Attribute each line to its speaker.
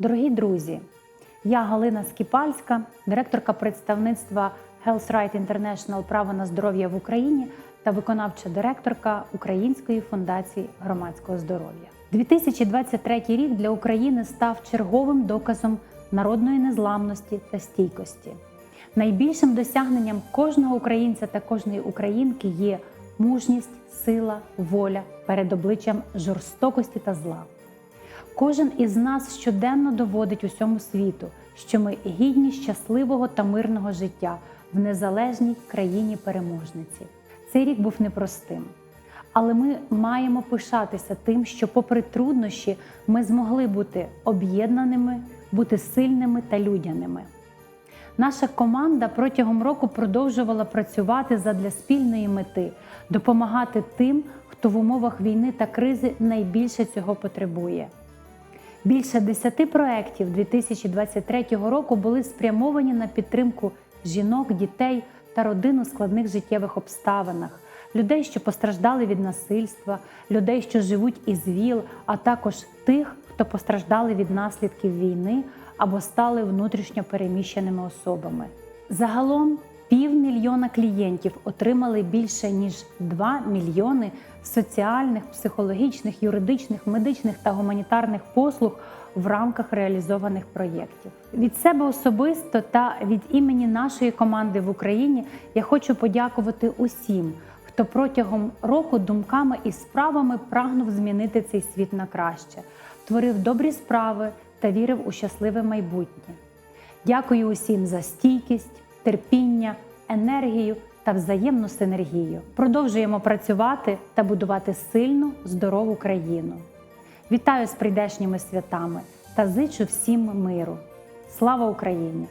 Speaker 1: Дорогі друзі, я Галина Скіпальська, директорка представництва Health Right International Право на здоров'я в Україні та виконавча директорка Української фундації громадського здоров'я. 2023 рік для України став черговим доказом народної незламності та стійкості. Найбільшим досягненням кожного українця та кожної українки є мужність, сила, воля перед обличчям жорстокості та зла. Кожен із нас щоденно доводить усьому світу, що ми гідні щасливого та мирного життя в незалежній країні переможниці. Цей рік був непростим, але ми маємо пишатися тим, що, попри труднощі, ми змогли бути об'єднаними, бути сильними та людяними. Наша команда протягом року продовжувала працювати задля спільної мети, допомагати тим, хто в умовах війни та кризи найбільше цього потребує. Більше 10 проєктів 2023 року були спрямовані на підтримку жінок, дітей та родин у складних життєвих обставинах, людей, що постраждали від насильства, людей, що живуть із ВІЛ, а також тих, хто постраждали від наслідків війни або стали внутрішньо переміщеними особами. Загалом півмільйона клієнтів отримали більше ніж 2 мільйони соціальних, психологічних, юридичних, медичних та гуманітарних послуг в рамках реалізованих проєктів. Від себе особисто та від імені нашої команди в Україні я хочу подякувати усім, хто протягом року думками і справами прагнув змінити цей світ на краще, творив добрі справи та вірив у щасливе майбутнє. Дякую усім за стійкість, терпіння, енергію та взаємну синергію. Продовжуємо працювати та будувати сильну, здорову країну. Вітаю з прийдешніми святами та зичу всім миру. Слава Україні!